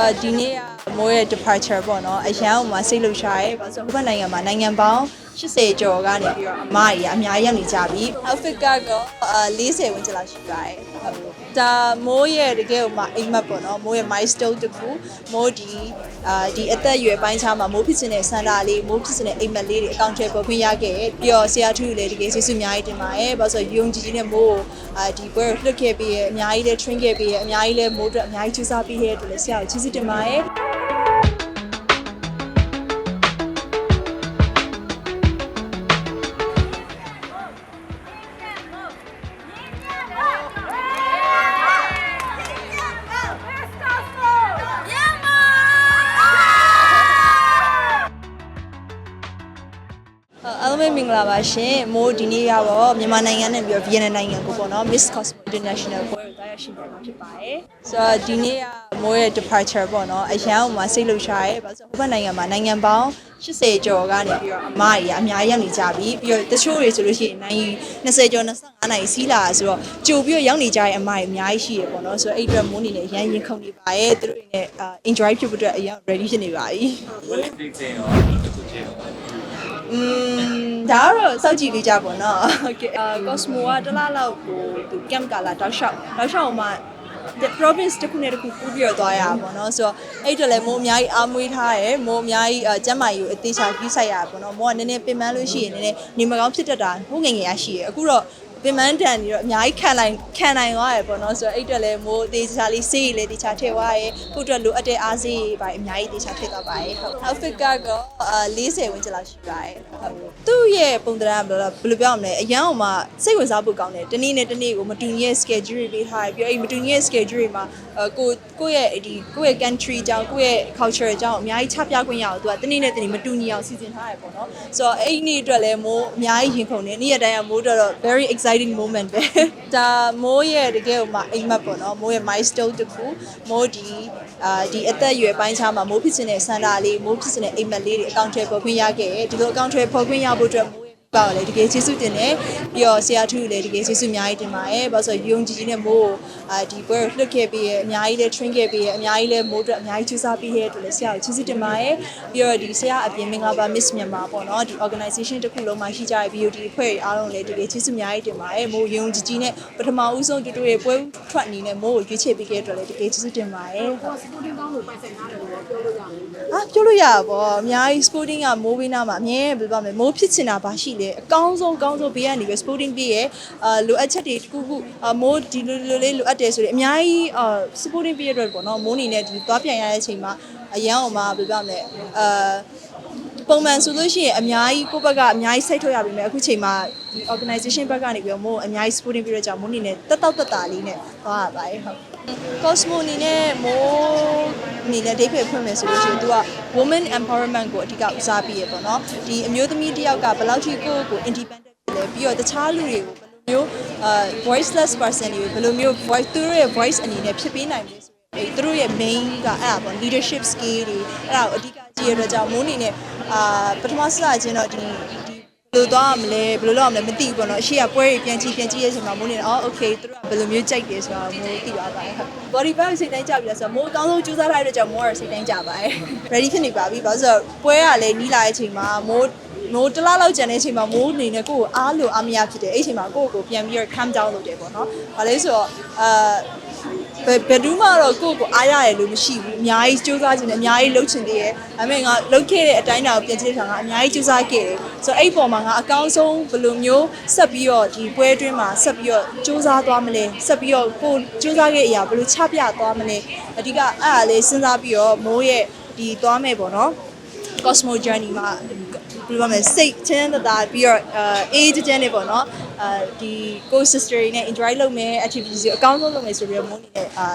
တော့ဒီနေ့ကမိုးရဲ့ departure ပေါ့နော်အရန်အောင်မှစိတ်လှုပ်ရှားရဲဘာလို့ဆိုတော့ဘက်နိုင်ငံမှာနိုင်ငံပေါင်း 80ကျော်ကနေပြီးတော့အမကြီးအများကြီးရောက်နေကြပြီ outfit ကတော့အာ40ဝန်းကျင်လောက်ရှိပါတယ်ဟုတ်ဒါမိုးရဲ့တကယ်ဟိုမှာအိမ်မက်ပေါ့နော်မိုးရဲ့ milestone တစ်ခုမိုးဒီအာဒီအသက်အရွယ်ပိုင်းခြားမှာမိုးဖြစ်နေတဲ့စန္ဒာလေးမိုးဖြစ်နေတဲ့အိမ်မက်လေးတွေအကောင့်ထဲပေါ်ခွင့်ရခဲ့တယ်ပြီးတော့ဆရာထူးလည်းတကယ်ကျေးဇူးအများကြီးတင်ပါတယ်ဘာလို့ဆိုယုံကြည်ခြင်းနဲ့မိုးကိုအာဒီပွဲကိုလွတ်ခဲ့ပြီးရအများကြီးလည်း train ခဲ့ပြီးရအများကြီးလည်းမိုးအတွက်အများကြီးကြိုးစားပြီးရတဲ့အတွက်လည်းဆရာကိုကျေးဇူးတင်ပါတယ် အားလုံးပဲမင်္ဂလာပါရှင်မိုးဒီနေ့ကတော့မြန်မာနိုင်ငံနဲ့ပြီးတော့ဗီယက်နမ်နိုင်ငံကိုပေါ့နော် Miss Cosmo International ပွဲကိုတားရရှိနေတာဖြစ်ပါတယ်ဆိုတော့ဒီနေ့ကမိုးရဲ့ departure ပေါ့နော်အရန်ဟိုမှာစိတ်လှုပ်ရှားရဲဘာလို့ဆိုဟိုဘက်နိုင်ငံမှာနိုင်ငံပေါင်း80ကျော်ကနေပြီးတော့အမကြီးအများကြီးရောက်နေကြပြီပြီးတော့တချို့တွေဆိုလို့ရှိရင်နိုင်20ကျော်25နိုင်စီးလာဆိုတော့ကြိုပြီးတော့ရောက်နေကြတဲ့အမကြီးအများကြီးရှိရပေါ့နော်ဆိုတော့အဲ့အတွက်မိုးအနေနဲ့အရန်ရင်ခုန်နေပါရဲ့သူတို့တွေနဲ့ enjoy ဖြစ်ဖို့အတွက်အရန် ready ဖြစ်နေပါပြီဝက်တိတ်တင်ရောတစ်ခုချင်းရော อืมဒါကတော့စောက်ကြည့်ပေးကြပါတော့โอเคအာ Cosmo ကတစ်လားလောက်ကိုသူ camp ကလာတောက်လျှောက်တောက်လျှောက်မှ the province တစ်ခုနဲ့တစ်ခုကူးပြီးတော့သွားရတာပေါ့နော်ဆိုတော့အဲ့အတွက်လည်းမိုးအများကြီးအားမွေးထားတယ်မိုးအများကြီးကျမ်းမာရေးကိုအသေးချာကြီးဆိုင်ရတာပေါ့နော်မိုးကနည်းနည်းပင်ပန်းလို့ရှိရင်နည်းနည်းနေမကောင်းဖြစ်တတ်တာဟိုငယ်ငယ်ရရှိရအခုတော့ ပင်မန်းတန်ပြီးတော့အများကြီးခံနိုင်ခံနိုင်သွားရပေါ့နော်ဆိုတော့အဲ့အတွက်လည်းမိုးတေချာလေးစေးရည်လေးတေချာထည့်သွားရဲခုအတွက်လိုအပ်တဲ့အားစေးပါအများကြီးတေချာထည့်သွားပါရဲဟုတ် outfit ကတော့အာ40ဝန်းကျင်လောက်ရှိပါတယ်ဟုတ်သူ့ရဲ့ပုံသဏ္ဍာန်ဘယ်လိုဘယ်လိုပြောရမလဲအရန်ဟိုမှာစိတ်ဝင်စားဖို့ကောင်းတယ်တနေ့နဲ့တနေ့ကိုမတူညီရဲ့ schedule တွေပေးထားတယ်ပြီးတော့အဲ့မတူညီရဲ့ schedule တွေမှာအကိုကိုယ့်ရဲ့ဒီကိုယ့်ရဲ့ country အကြောင်းကိုယ့်ရဲ့ culture အကြောင်းအများကြီးချပြခွင့်ရအောင်သူကတနေ့နဲ့တနေ့မတူညီအောင်စီစဉ်ထားရပေါ့နော်ဆိုတော့အဲ့ဒီနေ့အတွက်လည်းမိုးအများကြီးရင်ခုန်နေနေ့ရက်တိုင်းကမိုးတော့ very exciting moment ပဲဒါမိုးရဲ့တကယ်ဟိုမှာအိမ်မက်ပေါ့နော်မိုးရဲ့ milestone တစ်ခုမိုးဒီအာဒီအသက်အရွယ်ပိုင်းခြားမှာမိုးဖြစ်နေတဲ့စန္ဒာလေးမိုးဖြစ်နေတဲ့အိမ်မက်လေးတွေအကောင့်ထဲပေါ်ခွင့်ရခဲ့တယ်ဒီလိုအကောင့်ထဲပေါ်ခွင့်ရဖို့အတွက် မိုးရဲ့ပါလေတကယ်ကျေးဇူးတင်တယ်ပြီးတော့ဆရာထူးလည်းတကယ်ကျေးဇူးအများကြီးတင်ပါတယ်ဘာလို့ဆိုယုံကြည်ခြင်းနဲ့မိုးကိုအာဒီပွဲကိုလွတ်ခဲ့ပြီးရအများကြီးလည်း train ခဲ့ပြီးရအများကြီးလည်းမိုးအတွက်အများကြီးကြိုးစားပြီးရတဲ့အတွက်လည်းဆရာကိုကျေးဇူးတင်ပါတယ်ပြီးတော့ဒီဆရာအပြင်မင်္ဂလာပါ Miss မြန်မာပေါ့နော်ဒီ organization တစ်ခုလုံးမှာရှိကြတဲ့ BOD အဖွဲ့အားလုံးလည်းတကယ်ကျေးဇူးအများကြီးတင်ပါတယ်မိုးယုံကြည်ခြင်းနဲ့ပထမဦးဆုံးတူတူရဲ့ပွဲထွက်အနေနဲ့မိုးကိုရွေးချယ်ပေးခဲ့တဲ့အတွက်လည်းတကယ်ကျေးဇူးတင်ပါတယ်ဟုတ် sporting ကောင်းလို့ပိုင်ဆိုင်ထားတယ်လို့ပြောလို့ရတယ်အာပြောလို့ရပါဗောအများကြီး sporting ကမိုးဘေးနားမှာအမြဲဘယ်လိုပြောမလဲမိုးဖြစ်ချင်တာပါရှိလေအကောင်းဆုံးအကောင်းဆုံးဘေးကနေပဲ sporting ပြည့်ရဲ့အာလိုအပ်ချက်တွေတစ်ခုခုအာမိုးဒီလိုလိုလေးလိုအပ်တယ်ဆိုရင်အများကြီးအာ sporting ပြည့်အတွက်ပေါ့နော်မိုးအနေနဲ့ဒီသွားပြန်ရတဲ့အချိန်မှာအရန်အောင်မှာဘယ်လိုပြောမလဲအာပုံမှန်ဆိုလို့ရှိရင်အများကြီးကိုယ့်ဘက်ကအများကြီးစိတ်ထွက်ရပါမယ်အခုချိန်မှာဒီ organization ဘက်ကနေပြီးတော့မို့အများကြီး supporting ပြီးတော့ကြောင့်မို့အနေနဲ့တက်တောက်တက်တာလေးနဲ့သွားရပါတယ်ဟုတ် Cosmo အနေနဲ့မိုးအနေနဲ့ဒိတ်ဖိတ်ဖွင့်မယ်ဆိုလို့ရှိရင်သူက women empowerment ကိုအဓိကဦးစားပေးရပေါ့နော်ဒီအမျိုးသမီးတစ်ယောက်ကဘယ်လောက်ထိကိုယ့်ကိုယ် independent ဖြစ်လဲပြီးတော့တခြားလူတွေကိုဘယ်လိုမျိုးအာ voiceless person တွေကိုဘယ်လိုမျိုး voice သူတို့ရဲ့ voice အနေနဲ့ဖြစ်ပေးနိုင်လဲဆိုအဲသူတို့ရဲ့ main ကအဲ့ဒါပေါ့ leadership skill တွေအဲ့ဒါကိုအဓိကကြည့်ရတဲ့ကြောင့်မိုးအနေနဲ့အာပထမစစချင်းတော့ဒီဒီ ဘယ်လိုသွားရမလဲဘယ်လိုလုပ်ရမလဲမသိဘူးပေါ့နော်အရှိကပွဲတွေပြန်ကြည့်ပြန်ကြည့်ရချိန်မှာမိုးနေတယ်အော် okay သူတို့ကဘယ်လိုမျိုးကြိုက်တယ်ဆိုတာမိုးသိပါပါတယ်ဟုတ် body vibe စိတ်တိုင်းကြပြီလားဆိုတော့မိုးအကောင်းဆုံးကြိုးစားထားတဲ့ကြောင့်မိုးရစိတ်တိုင်းကြပါတယ် ready ဖြစ်နေပါပြီဘာလို့ဆိုတော့ပွဲကလည်းနီးလာတဲ့အချိန်မှာမိုးမိုးတစ်လားလောက်ကျန်တဲ့အချိန်မှာမိုးအနေနဲ့ကိုယ့်ကိုအားလို့အားမရဖြစ်တယ်အဲ့အချိန်မှာကိုယ့်ကိုယ်ပြန်ပြီးတော့ calm down လုပ်တယ်ပေါ့နော်ဘာလဲဆိုတော့အာ ဘယ်ဘယ်သူမှတော့ကိုယ့်ကိုအားရတယ်လို့မရှိဘူးအများကြီးစူးစမ်းခြင်းနဲ့အများကြီးလှုပ်ချင်သေးတယ်ဒါပေမဲ့ငါလှုပ်ခဲ့တဲ့အတိုင်းတာကိုပြင်ကြည့်တဲ့အခါငါအများကြီးစူးစမ်းခဲ့တယ်ဆိုတော့အဲ့ဒီပုံမှာငါအကောင်းဆုံးဘယ်လိုမျိုးဆက်ပြီးတော့ဒီပွဲအတွင်းမှာဆက်ပြီးတော့စူးစမ်းသွားမလဲဆက်ပြီးတော့ကိုယ်စူးစမ်းခဲ့တဲ့အရာဘယ်လိုချပြသွားမလဲအဓိကအဲ့ဒါလေးစဉ်းစားပြီးတော့မိုးရဲ့ဒီသွားမယ်ပေါ့နော် Cosmo Journey မှာ ဘယ်လိုပြောမလဲစိတ်ချင်းသက်သာပြီးတော့အဲ age ကျန်းနေပေါ့နော်အဲဒီ co sister တွေနဲ့ enjoy လုပ်မယ် activities ကိုအကောင်းဆုံးလုပ်မယ်ဆိုပြီးတော့မိုးနေတဲ့အာ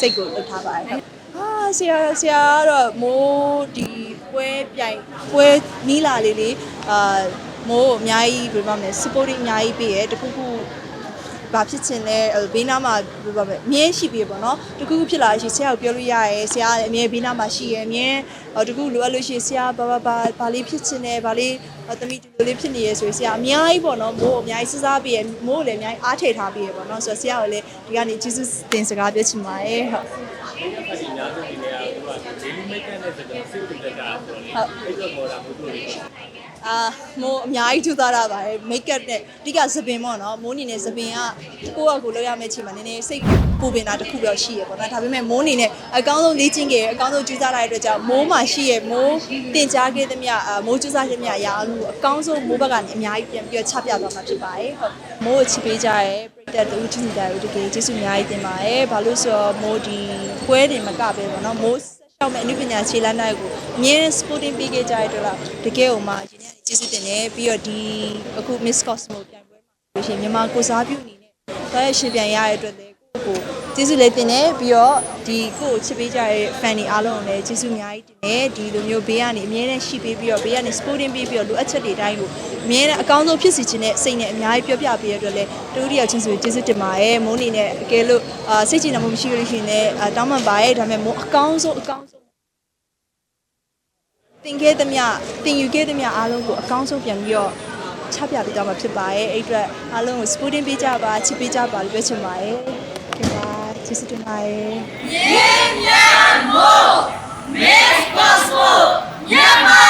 စိတ်ကိုလုပ်ထားပါတယ်ဟုတ်ဟာဆရာဆရာကတော့မိုးဒီပွဲပြိုင်ပွဲနီးလာလေးလေးအာမိုးအများကြီးဘယ်လိုပြောမလဲ supporting အများကြီးပေးရတခုခု ဘာဖြစ်ချင်လဲအဲ့ဘေးနားမှာဘယ်လိုပြောမလဲအမြဲရှိပြီပေါ့နော်တခုခုဖြစ်လာရှိဆရာကိုပြောလို့ရရဲဆရာအမြဲဘေးနားမှာရှိရဲအမြဲဟိုတခုလိုအပ်လို့ရှိရင်ဆရာဘာဘာဘာဘာလေးဖြစ်ချင်တယ်ဘာလေးသမီးဒီလိုလေးဖြစ်နေရဲဆိုရင်ဆရာအများကြီးပေါ့နော်မိုးအများကြီးစစားပြီးရမိုးကိုလည်းအများကြီးအားထည့်ထားပြီးရပေါ့နော်ဆိုတော့ဆရာကိုလည်းဒီကနေကျေးဇူးတင်စကားပြောချင်ပါတယ်ဟုတ်ဒီအများစုဒီနေရာကသူက daily make နဲ့တဲ့ အဲ့တော့ပေါ်လာမှုတို့တွေအာမိုးအများကြီးထူသားတာပါတယ်မိတ်ကပ်နဲ့အဓိကသပင်ပေါ့နော်မိုးအနေနဲ့သပင်ကကိုယ့်အကူလောက်ရမယ့်အချိန်မှာနည်းနည်းစိတ်ပူပင်တာတစ်ခုပဲရှိရပေါ့နော်ဒါပေမဲ့မိုးအနေနဲ့အကောင်းဆုံးလေ့ကျင့်ခဲ့အကောင်းဆုံးကြိုးစားလိုက်တဲ့အတွက်ကြောင့်မိုးမှာရှိရမိုးတင်ကြားခဲ့သမျှအာမိုးကြိုးစားခဲ့သမျှရာအလို့အကောင်းဆုံးမိုးဘက်ကနေအများကြီးပြန်ပြီးတော့ချပြသွားမှာဖြစ်ပါတယ်ဟုတ်မိုးကိုချစ်ပေးကြရဲပြတ်တူချစ်စီတာကိုတကယ်ကျေးဇူးအများကြီးတင်ပါတယ်ဘာလို့ဆိုတော့မိုးဒီပွဲတွေမကပဲပေါ့နော်မိုး ရှောက်မဲ့အနုပညာခြေလမ်းတိုင်းကိုအမြဲ sporting ပေးခဲ့ကြရတဲ့အတွက်တကယ်ဟိုမှာဒီနေ့ကျေးဇူးတင်တယ်ပြီးတော့ဒီအခု Miss Cosmo ပြိုင်ပွဲမှာလို့ရှိရင်မြန်မာကိုစားပြုအနေနဲ့ဒါရရှင်ပြန်ရတဲ့အတွက်လည်းကိုယ့်ကို ကျေးဇူးလည်းတင်တယ်ပြီးတော့ဒီကိုယ့်ကိုချစ်ပေးကြတဲ့ fan တွေအားလုံးကိုလည်းကျေးဇူးအများကြီးတင်တယ်ဒီလိုမျိုးဘေးကနေအမြဲတမ်းရှိပေးပြီးတော့ဘေးကနေ sporting ပေးပြီးတော့လိုအပ်ချက်တွေတိုင်းကိုအမြဲတမ်းအကောင်းဆုံးဖြစ်စီခြင်းနဲ့စိတ်နဲ့အများကြီးပြောပြပေးရတဲ့အတွက်လည်းတူတူရောက်ချင်းဆိုကျေးဇူးတင်ပါတယ်မိုးအနေနဲ့အကယ်လို့အာစိတ်ချမ်းသာမှုမရှိလို့ရှိရင်လည်းအာတောင်းပန်ပါရဲ့ဒါပေမဲ့မိုးအကောင်းဆုံးအကောင်းဆုံးတင်ခဲ့သမျှတင်ယူခဲ့သမျှအားလုံးကိုအကောင်းဆုံးပြန်ပြီးတော့ချပြပေးသွားမှာဖြစ်ပါရဲ့အဲ့အတွက်အားလုံးကို sporting ပေးကြပါချစ်ပေးကြပါလို့ပြောချင်ပါတယ်ခင်ဗျာ ကျေးဇူးတင်ပါတယ်။ရင်းမြန်မို့ Miss Possible မြန်မာ